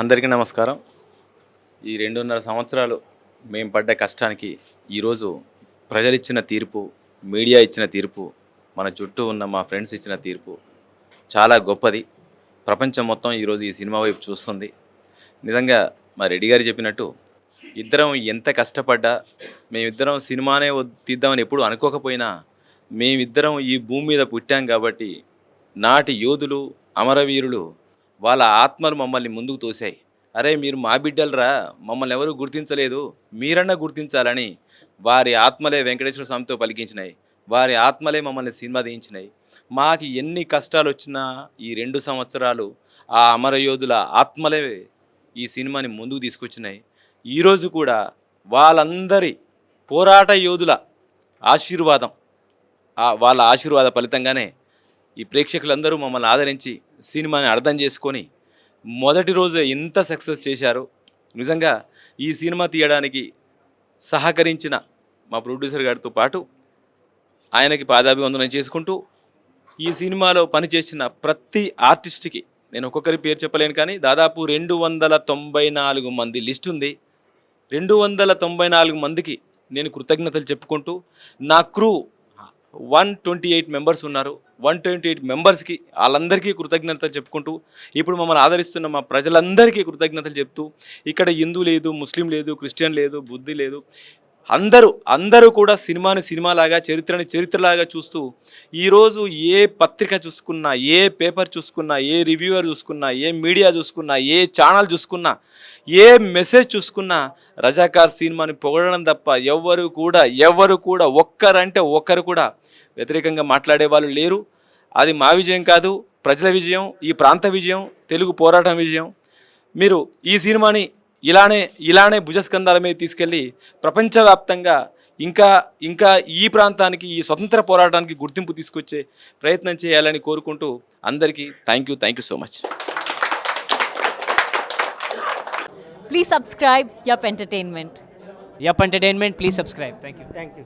అందరికీ నమస్కారం. ఈ రెండున్నర సంవత్సరాలు మేము పడ్డ కష్టానికి ఈరోజు ప్రజలు ఇచ్చిన తీర్పు మీడియా ఇచ్చిన తీర్పు మన చుట్టూ ఉన్న మా ఫ్రెండ్స్ ఇచ్చిన తీర్పు చాలా గొప్పది. ప్రపంచం మొత్తం ఈరోజు ఈ సినిమా వైపు చూస్తుంది. నిజంగా మా రెడ్డి గారు చెప్పినట్టు ఇద్దరం ఎంత కష్టపడ్డా మేమిద్దరం సినిమానే తీద్దామని ఎప్పుడు అనుకోకపోయినా మేమిద్దరం ఈ భూమి మీద పుట్టాం కాబట్టి నాటి యోధులు అమరవీరులు వాళ్ళ ఆత్మలు మమ్మల్ని ముందుకు తోశాయి. అరే మీరు మా బిడ్డలరా మమ్మల్ని ఎవరు గుర్తించలేదు. మీరన్నా గుర్తించాలని వారి ఆత్మలే వెంకటేశ్వర స్వామితో పలికించినాయి. వారి ఆత్మలే మమ్మల్ని సినిమా దించినాయి మాకు ఎన్ని కష్టాలు వచ్చినా ఈ రెండు సంవత్సరాలు ఆ అమరయోధుల ఆత్మలే ఈ సినిమాని ముందుకు తీసుకొచ్చినాయి. ఈరోజు కూడా వాళ్ళందరి పోరాట యోధుల ఆశీర్వాదం వాళ్ళ ఆశీర్వాద ఫలితంగానే ఈ ప్రేక్షకులందరూ మమ్మల్ని ఆదరించి సినిమాని అర్థం చేసుకొని మొదటి రోజు ఎంత సక్సెస్ చేశారు. నిజంగా ఈ సినిమా తీయడానికి సహకరించిన మా ప్రొడ్యూసర్ గారితో పాటు ఆయనకి పాదాభివందనం చేసుకుంటూ ఈ సినిమాలో పనిచేసిన ప్రతి ఆర్టిస్ట్కి నేను ఒక్కొక్కరి పేరు చెప్పలేను కానీ దాదాపు రెండు వందల తొంభై నాలుగు మంది లిస్ట్ ఉంది. రెండు వందల తొంభై నాలుగు మందికి నేను కృతజ్ఞతలు చెప్పుకుంటూ నా crew one twenty eight members ఉన్నారు. వన్ ట్వంటీ ఎయిట్ మెంబర్స్కి వాళ్ళందరికీ కృతజ్ఞతలు చెప్పుకుంటూ ఇప్పుడు మమ్మల్ని ఆదరిస్తున్న మా ప్రజలందరికీ కృతజ్ఞతలు చెప్తూ ఇక్కడ హిందూ లేదు ముస్లిం లేదు క్రిస్టియన్ లేదు బుద్ధి లేదు అందరూ అందరూ కూడా సినిమాని సినిమాలాగా చరిత్రని చరిత్రలాగా చూస్తూ ఈరోజు ఏ పత్రిక చూసుకున్నా ఏ పేపర్ చూసుకున్నా ఏ రివ్యూవర్ చూసుకున్నా ఏ మీడియా చూసుకున్నా ఏ ఛానల్ చూసుకున్నా ఏ మెసేజ్ చూసుకున్నా రజాకార్ సినిమాని పొగడడం తప్ప ఎవ్వరు కూడా ఎవ్వరు కూడా ఒక్కరంటే ఒక్కరు కూడా వ్యతిరేకంగా మాట్లాడే వాళ్ళు లేరు. అది మా విజయం కాదు ప్రజల విజయం ఈ ప్రాంత విజయం తెలుగు పోరాటం విజయం. మీరు ఈ సినిమాని ఇలానే ఇలానే భుజస్కంధాల మీద తీసుకెళ్ళి ప్రపంచవ్యాప్తంగా ఇంకా ఇంకా ఈ ప్రాంతానికి ఈ స్వతంత్ర పోరాటానికి గుర్తింపు తీసుకొచ్చే ప్రయత్నం చేయాలని కోరుకుంటూ అందరికీ thank you thank you so much Please subscribe Yup Entertainment. Yup Entertainment, please subscribe. Thank you. Thank you.